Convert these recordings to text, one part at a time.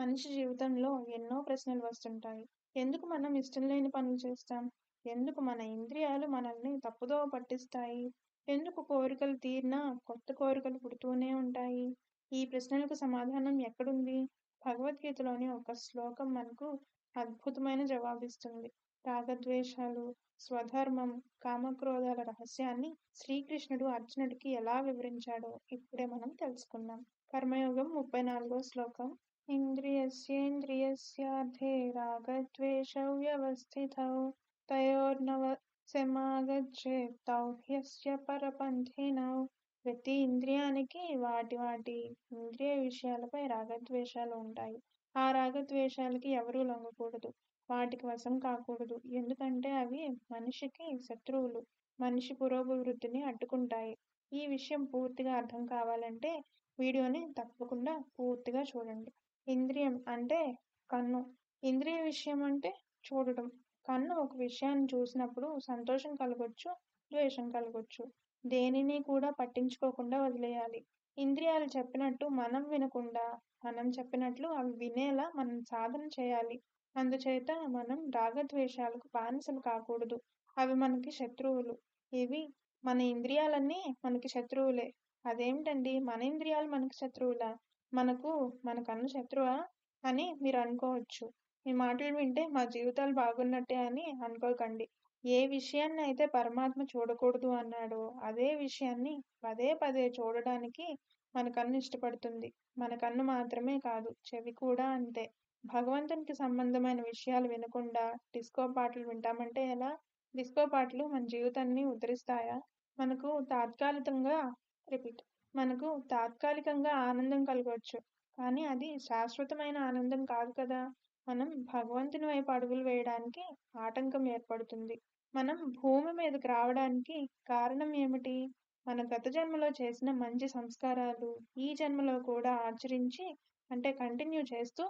మనిషి జీవితంలో ఎన్నో ప్రశ్నలు వస్తుంటాయి. ఎందుకు మనం ఇష్టం లేని పనులు చేస్తాం? ఎందుకు మన ఇంద్రియాలు మనల్ని తప్పుదోవ పట్టిస్తాయి? ఎందుకు కోరికలు తీరినా కొత్త కోరికలు పుడుతూనే ఉంటాయి? ఈ ప్రశ్నలకు సమాధానం ఎక్కడుంది? భగవద్గీతలోని ఒక శ్లోకం మనకు అద్భుతమైన జవాబిస్తుంది. రాగద్వేషాలు, స్వధర్మం, కామక్రోధాల రహస్యాన్ని శ్రీకృష్ణుడు అర్జునుడికి ఎలా వివరించాడో ఇప్పుడే మనం తెలుసుకుందాం. కర్మయోగం ముప్పై నాలుగో శ్లోకం ఇంద్రియస్యేంద్రియస్యార్థే రాగద్వేషౌ వ్యవస్థితౌ తయోర్నవశమాగచ్చేత్ తౌ హ్యస్య ప్రతి ఇంద్రియానికి వాటి వాటి ఇంద్రియ విషయాలపై రాగద్వేషాలు ఉంటాయి. ఆ రాగద్వేషాలకి ఎవరూ లొంగకూడదు. వాటికి వశం కాకూడదు. ఎందుకంటే అవి మనిషికి శత్రువులు. మనిషి పురోభివృద్ధిని అడ్డుకుంటాయి. ఈ విషయం పూర్తిగా అర్థం కావాలంటే వీడియోని తప్పకుండా పూర్తిగా చూడండి. ఇంద్రియం అంటే కన్ను. ఇంద్రియ విషయం అంటే చూడటం. కన్ను ఒక విషయాన్ని చూసినప్పుడు సంతోషం కలగొచ్చు, ద్వేషం కలగొచ్చు. దేనిని కూడా పట్టించుకోకుండా వదిలేయాలి. ఇంద్రియాలు చెప్పినట్టు మనం వినకుండా, మనం చెప్పినట్లు అవి వినేలా మనం సాధన చేయాలి. అందుచేత మనం రాగద్వేషాలకు బానిసలు కాకూడదు. అవి మనకి శత్రువులు. ఇవి మన ఇంద్రియాలన్నీ మనకి శత్రువులే. అదేమిటండి మన ఇంద్రియాలు మనకి శత్రువులా? మనకు మన కన్ను శత్రువా? అని మీరు అనుకోవచ్చు. మీ మాటలు వింటే మా జీవితాలు బాగున్నట్టే అని అనుకోకండి. ఏ విషయాన్నైతే పరమాత్మ చూడకూడదు అన్నాడో అదే విషయాన్ని పదే పదే చూడడానికి మన కన్ను ఇష్టపడుతుంది. మన కన్ను మాత్రమే కాదు చెవి కూడా అంతే. భగవంతునికి సంబంధమైన విషయాలు వినకుండా డిస్కో పాటలు వింటామంటే ఎలా? డిస్కో పాటలు మన జీవితాన్ని ఉద్ధరిస్తాయా? మనకు తాత్కాలికంగా రిపీట్ మనకు తాత్కాలికంగా ఆనందం కలగవచ్చు కానీ అది శాశ్వతమైన ఆనందం కాదు కదా! మనం భగవంతుని వైపు అడుగులు వేయడానికి ఆటంకం ఏర్పడుతుంది. మనం భూమి మీదకు రావడానికి కారణం ఏమిటి? మన గత జన్మలో చేసిన మంచి సంస్కారాలు ఈ జన్మలో కూడా ఆచరించి అంటే కంటిన్యూ చేస్తూ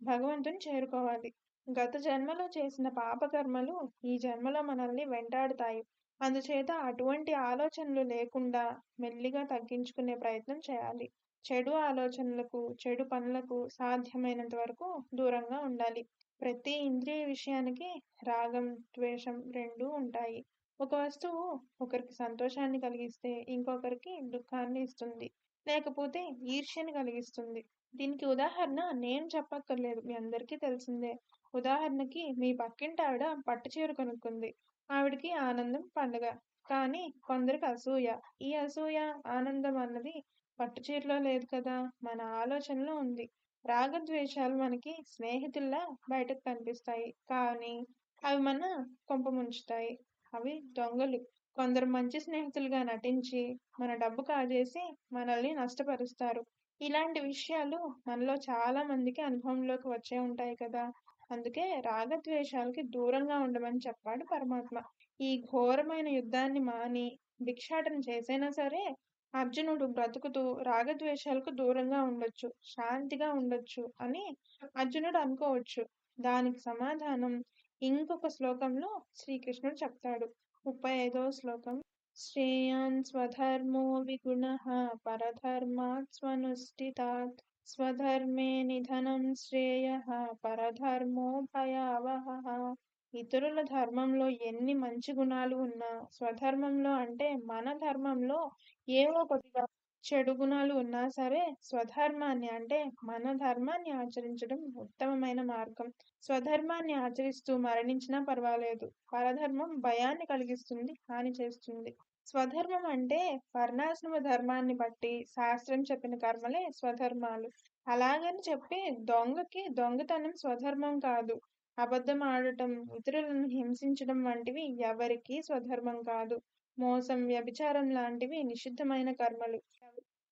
భగవంతుని చేరుకోవాలి. గత జన్మలో చేసిన పాపకర్మలు ఈ జన్మలో మనల్ని వెంటాడుతాయి. అందుచేత అటువంటి ఆలోచనలు లేకుండా మెల్లిగా తగ్గించుకునే ప్రయత్నం చేయాలి. చెడు ఆలోచనలకు, చెడు పనులకు సాధ్యమైనంత వరకు దూరంగా ఉండాలి. ప్రతి ఇంద్రియ విషయానికి రాగం, ద్వేషం రెండూ ఉంటాయి. ఒక వస్తువు ఒకరికి సంతోషాన్ని కలిగిస్తే ఇంకొకరికి దుఃఖాన్ని ఇస్తుంది. లేకపోతే ఈర్ష్యని కలిగిస్తుంది. దీనికి ఉదాహరణ నేను చెప్పక్కర్లేదు. మీ అందరికీ తెలిసిందే. ఉదాహరణకి మీ పక్కింటావిడ పట్టుచీర కొనుక్కుంది. ఆవిడకి ఆనందం పండగ. కానీ కొందరికి అసూయ. ఈ అసూయ, ఆనందం అన్నది పట్టుచీరలో లేదు కదా! మన ఆలోచనలో ఉంది. రాగద్వేషాలు మనకి స్నేహితుల్లా బయటకు కనిపిస్తాయి. కానీ అవి మన కొంప ముంచుతాయి. అవి దొంగలు. కొందరు మంచి స్నేహితులుగా నటించి మన డబ్బు కాజేసి మనల్ని నష్టపరుస్తారు. ఇలాంటి విషయాలు మనలో చాలా మందికి అనుభవంలోకి వచ్చే ఉంటాయి కదా! అందుకే రాగద్వేషాలకి దూరంగా ఉండమని చెప్పాడు పరమాత్మ. ఈ ఘోరమైన యుద్ధాన్ని మాని భిక్షాటన చేసైనా సరే అర్జునుడు బ్రతుకుతూ రాగద్వేషాలకు దూరంగా ఉండొచ్చు. శాంతిగా ఉండొచ్చు అని అర్జునుడు అనుకోవచ్చు. దానికి సమాధానం ఇంకొక శ్లోకంలో శ్రీకృష్ణుడు చెప్తాడు. ముప్పై ఐదవ శ్లోకం శ్రేయాన్ స్వధర్మో విగుణ పరధర్మాత్ స్వనుష్ఠితాత్ స్వధర్మే నిధనం శ్రేయ పరధర్మో భయావహ ఇతరుల ధర్మంలో ఎన్ని మంచి గుణాలు ఉన్నా స్వధర్మంలో అంటే మన ధర్మంలో ఏవో కొద్దిగా చెడు గుణాలు ఉన్నా సరే స్వధర్మాన్ని అంటే మన ధర్మాన్ని ఆచరించడం ఉత్తమమైన మార్గం. స్వధర్మాన్ని ఆచరిస్తూ మరణించినా పర్వాలేదు. పరధర్మం భయాన్ని కలిగిస్తుంది, హాని చేస్తుంది. స్వధర్మం అంటే వర్ణాశ్రమ ధర్మాన్ని బట్టి శాస్త్రం చెప్పిన కర్మలే స్వధర్మాలు. అలాగని చెప్పి దొంగకి దొంగతనం స్వధర్మం కాదు. అబద్ధం ఆడటం, ఇతరులను హింసించడం వంటివి ఎవరికీ స్వధర్మం కాదు. మోసం, వ్యభిచారం లాంటివి నిషిద్ధమైన కర్మలు.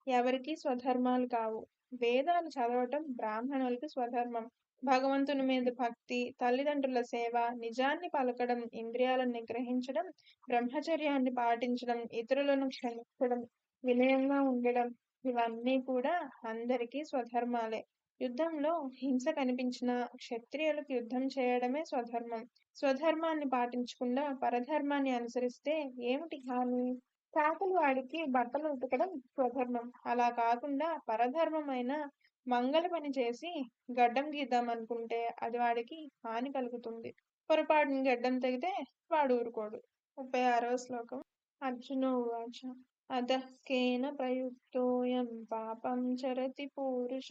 ఎవరికీ స్వధర్మాలు కావు. వేదాలు చదవటం బ్రాహ్మణులకి స్వధర్మం. భగవంతుని మీద భక్తి, తల్లిదండ్రుల సేవ, నిజాన్ని పలకడం, ఇంద్రియాలను నిగ్రహించడం, బ్రహ్మచర్యాన్ని పాటించడం, ఇతరులను క్షమించడం, వినయంగా ఉండడం ఇవన్నీ కూడా అందరికీ స్వధర్మాలే. యుద్ధంలో హింస కనిపించిన క్షత్రియులకు యుద్ధం చేయడమే స్వధర్మం. స్వధర్మాన్ని పాటించకుండా పరధర్మాన్ని అనుసరిస్తే ఏమిటి హాని? చాకలివాడికి బట్టలు ఉతకడం స్వధర్మం. అలా కాకుండా పరధర్మమైన మంగళ పని చేసి గడ్డం గీద్దామనుకుంటే అది వాడికి హాని కలుగుతుంది. పొరపాటున గడ్డం తెగితే వాడు ఊరుకోడు. ముప్పై ఆరవ శ్లోకం. అర్జునోవాచ అధః కేన ప్రయుక్తోయం పాపం చరతి పూరుష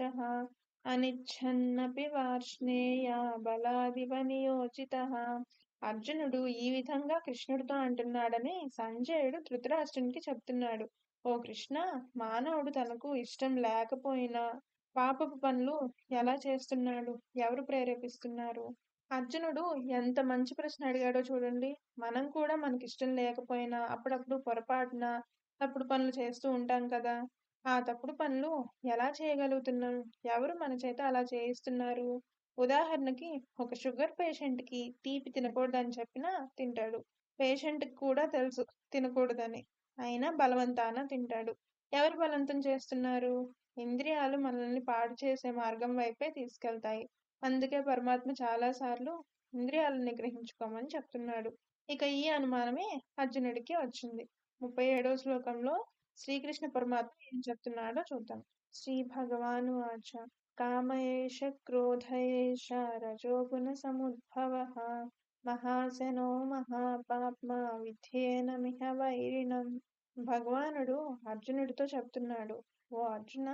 అనిచ్ఛన్నపి వార్ష్ణేయ బలాదివ నియోజితః అర్జునుడు ఈ విధంగా కృష్ణుడితో అంటున్నాడని సంజయుడు ధృతరాష్ట్రునికి చెప్తున్నాడు. ఓ కృష్ణ మానవుడు తనకు ఇష్టం లేకపోయినా పాపపు పనులు ఎలా చేస్తున్నాడు? ఎవరు ప్రేరేపిస్తున్నారు? అర్జునుడు ఎంత మంచి ప్రశ్న అడిగాడో చూడండి. మనం కూడా మనకి ఇష్టం లేకపోయినా అప్పుడప్పుడు పొరపాటున తప్పుడు పనులు చేస్తూ ఉంటాం కదా. ఆ తప్పుడు పనులు ఎలా చేయగలుగుతున్నాం? ఎవరు మన చేత అలా చేయిస్తున్నారు? ఉదాహరణకి ఒక షుగర్ పేషెంట్కి తీపి తినకూడదని చెప్పినా తింటాడు. పేషెంట్కి కూడా తెలుసు తినకూడదని. అయినా బలవంతాన తింటాడు. ఎవరు బలవంతం చేస్తున్నారు? ఇంద్రియాలు మనల్ని పాడు చేసే మార్గం వైపే తీసుకెళ్తాయి. అందుకే పరమాత్మ చాలాసార్లు ఇంద్రియాలను నిగ్రహించుకోమని చెప్తున్నాడు. ఇక ఈ అనుమానమే అర్జునుడికి వచ్చింది. ముప్పై ఏడవ శ్లోకంలో శ్రీకృష్ణ పరమాత్మ ఏం చెప్తున్నాడో చూద్దాం. శ్రీ భగవాను ఆచ కామయేష క్రోధయేష రజోగుణ సముద్భవ. మహాశనో మహాపాప్మ విధేనమిహ వైరిణం. భగవానుడు అర్జునుడితో చెప్తున్నాడు ఓ అర్జున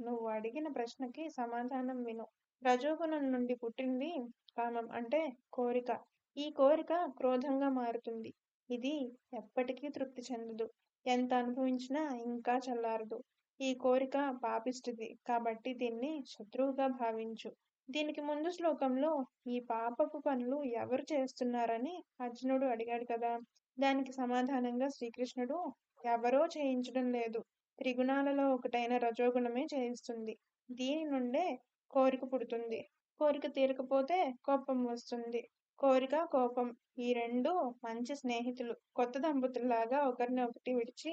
నువ్వు అడిగిన ప్రశ్నకి సమాధానం విను. రజోగుణం నుండి పుట్టింది కామం అంటే కోరిక. ఈ కోరిక క్రోధంగా మారుతుంది. ఇది ఎప్పటికీ తృప్తి చెందదు. ఎంత అనుభవించినా ఇంకా చల్లారదు. ఈ కోరిక పాపిస్తుంది కాబట్టి దీన్ని శత్రువుగా భావించు. దీనికి ముందు శ్లోకంలో ఈ పాపపు పనులు ఎవరు చేస్తున్నారని అర్జునుడు అడిగాడు కదా. దానికి సమాధానంగా శ్రీకృష్ణుడు ఎవరో చేయించడం లేదు. త్రిగుణాలలో ఒకటైన రజోగుణమే చేయిస్తుంది. దీని నుండే కోరిక పుడుతుంది. కోరిక తీరకపోతే కోపం వస్తుంది. కోరిక కోపం ఈ రెండు మంచి స్నేహితులు. కొత్త దంపతుల్లాగా ఒకరిని ఒకటి విడిచి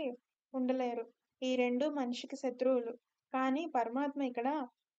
ఉండలేరు. ఈ రెండు మనిషికి శత్రువులు. కానీ పరమాత్మ ఇక్కడ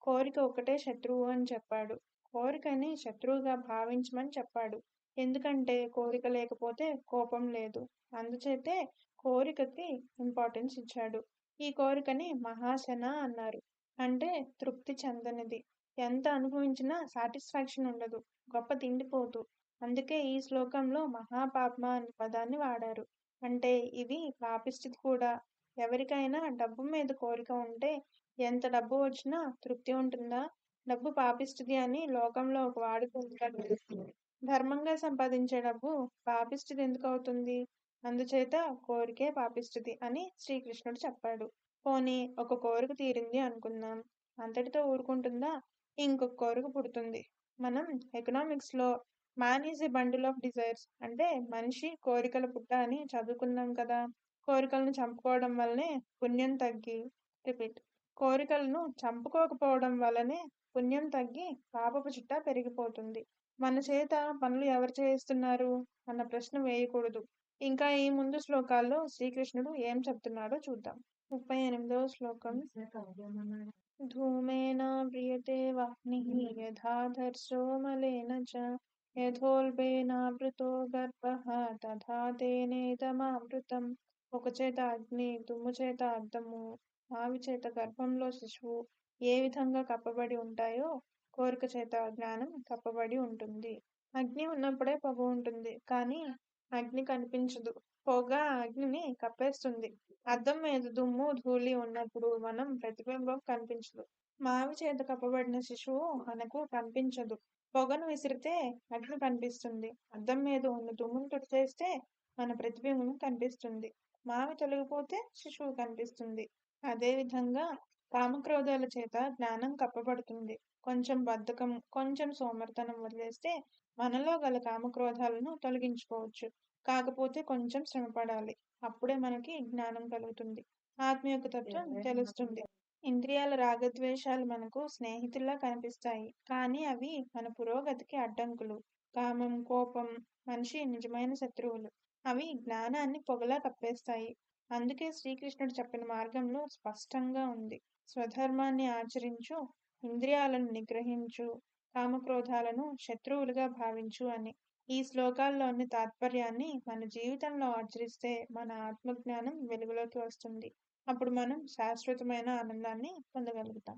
కోరిక ఒకటే శత్రువు అని చెప్పాడు. కోరికని శత్రువుగా భావించమని చెప్పాడు. ఎందుకంటే కోరిక లేకపోతే కోపం లేదు. అందుచేతే కోరికకి ఇంపార్టెన్స్ ఇచ్చాడు. ఈ కోరికని మహాశన అన్నారు. అంటే తృప్తి చెందనిది. ఎంత అనుభవించినా సాటిస్ఫాక్షన్ ఉండదు. గొప్ప తిండిపోదు. అందుకే ఈ శ్లోకంలో మహాపాప్మ అనే పదాన్ని వాడారు. అంటే ఇది పాపిష్టిది కూడా. ఎవరికైనా డబ్బు మీద కోరిక ఉంటే ఎంత డబ్బు వచ్చినా తృప్తి ఉంటుందా? డబ్బు పాపిస్తుంది అని లోకంలో ఒక వాడుక ధర్మంగా సంపాదించే డబ్బు పాపిస్తుంది ఎందుకు అవుతుంది? అందుచేత కోరికే పాపిస్తుంది అని శ్రీకృష్ణుడు చెప్పాడు. పోనీ ఒక కోరిక తీరింది అనుకుందాం. అంతటితో ఊరుకుంటుందా? ఇంకొక కోరిక పుడుతుంది. మనం ఎకనామిక్స్లో man is a bundle of desires అంటే మనిషి కోరికల పుట్ట అని చదువుకున్నాం కదా. కోరికలను చంపుకోవడం వల్లనే పుణ్యం తగ్గి రిపీట్. కోరికలను చంపుకోకపోవడం వల్లనే పుణ్యం తగ్గి పాపపు చిట్ట పెరిగిపోతుంది. మన చేత పనులు ఎవరు చేయిస్తున్నారు? అన్న ప్రశ్న వేయకూడదు. ఇంకా ఈ ముందు శ్లోకాల్లో శ్రీకృష్ణుడు ఏం చెప్తున్నాడో చూద్దాం. ముప్పై ఎనిమిదవ శ్లోకం. ధూమేన ప్రియతే వాహ్ని యథాధర్షో మలేన చ యథోల్బేనావృతో గర్భ తథా తేనేతమామృతం ఒక చేత అగ్ని దుమ్ము చేత అర్థము. మావి చేత గర్భంలో శిశువు ఏ విధంగా కప్పబడి ఉంటాయో కోరిక చేత జ్ఞానం కప్పబడి ఉంటుంది. అగ్ని ఉన్నప్పుడే పొగ ఉంటుంది కానీ అగ్ని కనిపించదు. పొగ అగ్నిని కప్పేస్తుంది. అద్దం మీద దుమ్ము ధూళి ఉన్నప్పుడు మనం ప్రతిబింబం కనిపించదు. మావి చేత కప్పబడిన శిశువు మనకు కనిపించదు. పొగను విసిరితే అగ్ని కనిపిస్తుంది. అద్దం మీద ఉన్న దుమ్మును తుడిచేస్తే మన ప్రతిబింబం కనిపిస్తుంది. మావి తొలగిపోతే శిశువు కనిపిస్తుంది. అదే విధంగా కామక్రోధాల చేత జ్ఞానం కప్పబడుతుంది. కొంచెం బద్ధకం కొంచెం సోమర్తనం వదిలేస్తే మనలో గల కామక్రోధాలను తొలగించుకోవచ్చు. కాకపోతే కొంచెం శ్రమ పడాలి అప్పుడే మనకి జ్ఞానం కలుగుతుంది. ఆత్మ యొక్క తత్వం తెలుస్తుంది ఇంద్రియాల రాగద్వేషాలు మనకు స్నేహితుల్లా కనిపిస్తాయి. కానీ అవి మన పురోగతికి అడ్డంకులు. కామం కోపం మనిషి నిజమైన శత్రువులు. అవి జ్ఞానాన్ని పొగలా కప్పేస్తాయి అందుకే శ్రీకృష్ణుడు చెప్పిన మార్గంలో స్పష్టంగా ఉంది. స్వధర్మాన్ని ఆచరించు ఇంద్రియాలను నిగ్రహించు కామక్రోధాలను శత్రువులుగా భావించు అని. ఈ శ్లోకాల్లోని తాత్పర్యాన్ని మన జీవితంలో ఆచరిస్తే మన ఆత్మజ్ఞానం వెలుగులోకి వస్తుంది. అప్పుడు మనం శాశ్వతమైన ఆనందాన్ని పొందగలుగుతాం.